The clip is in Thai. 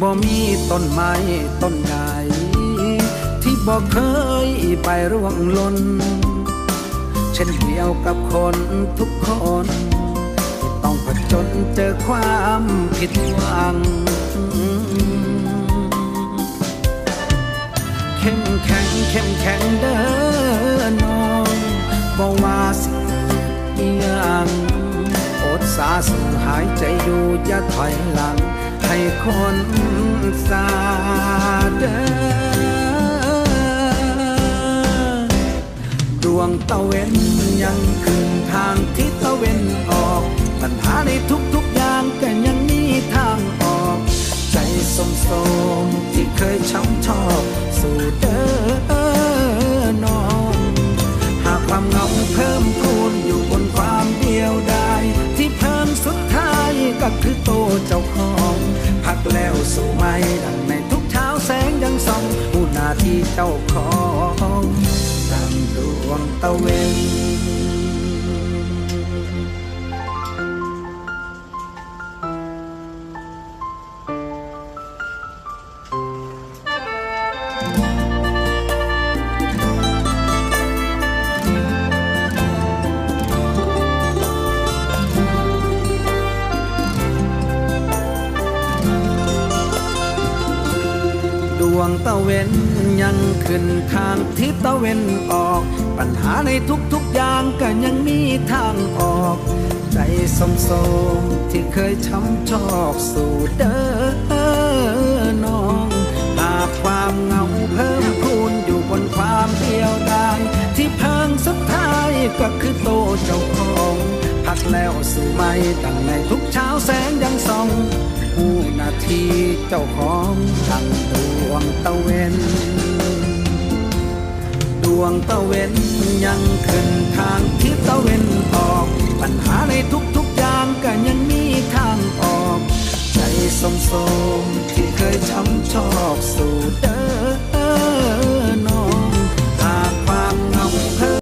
บ่มีต้นไม้ต้นใดที่บ่เคยไปร่วงหล่นเช่นเดียวกับคนทุกคนที่ต้องผจญเจอความผิดหวังเข้มแข็งเข้มแข็งเด้อน้องบ่ว่าสิเกิดอีหยังอดสาสูหายใจอยู่อย่าถอยหลัง ให้คนสาเด้อดวงตะเวนยังคืนทางทิศตะเวนออก ปัญหาในทุกๆอย่างก็ยังมีทางออก ใจสมสมที่เคยช้ำชอบสู่เด้อน้อง หากความเหงาเพิ่มพูนอยู่บนความเดียวดายที่เพิ่มสุดท้ายก็คือโตเจ้าของ กแล้วสู่ไม่ดังในทุกเช้าแสงยังส่องผู้นาที่เจ้าของดังดวงตะเวน ดวงตะเวนยังขึ้นทางทิศตะเวนออก ปัญหาในทุกๆอย่างก็ยังมีทางออก ใจสมสมๆที่เคยช้ำชอกสู่เด้อน้อง หากความเหงาเพิ่มพูนอยู่บนความเดียวดายที่เพิ่งสุดท้ายก็คือโตวเจ้าของ พักแล้วสู่ไม่ดังในทุกเช้าแสงยังส่อง ผู้นาทีเจ้าของดังดวงตะเวนดวงตะเวนยังขึ้นทางทิศตะเวนออก ปัญหาในทุกๆอย่างก็ยังมีทางออก ใจสมสมที่เคยช้ำชอกสู่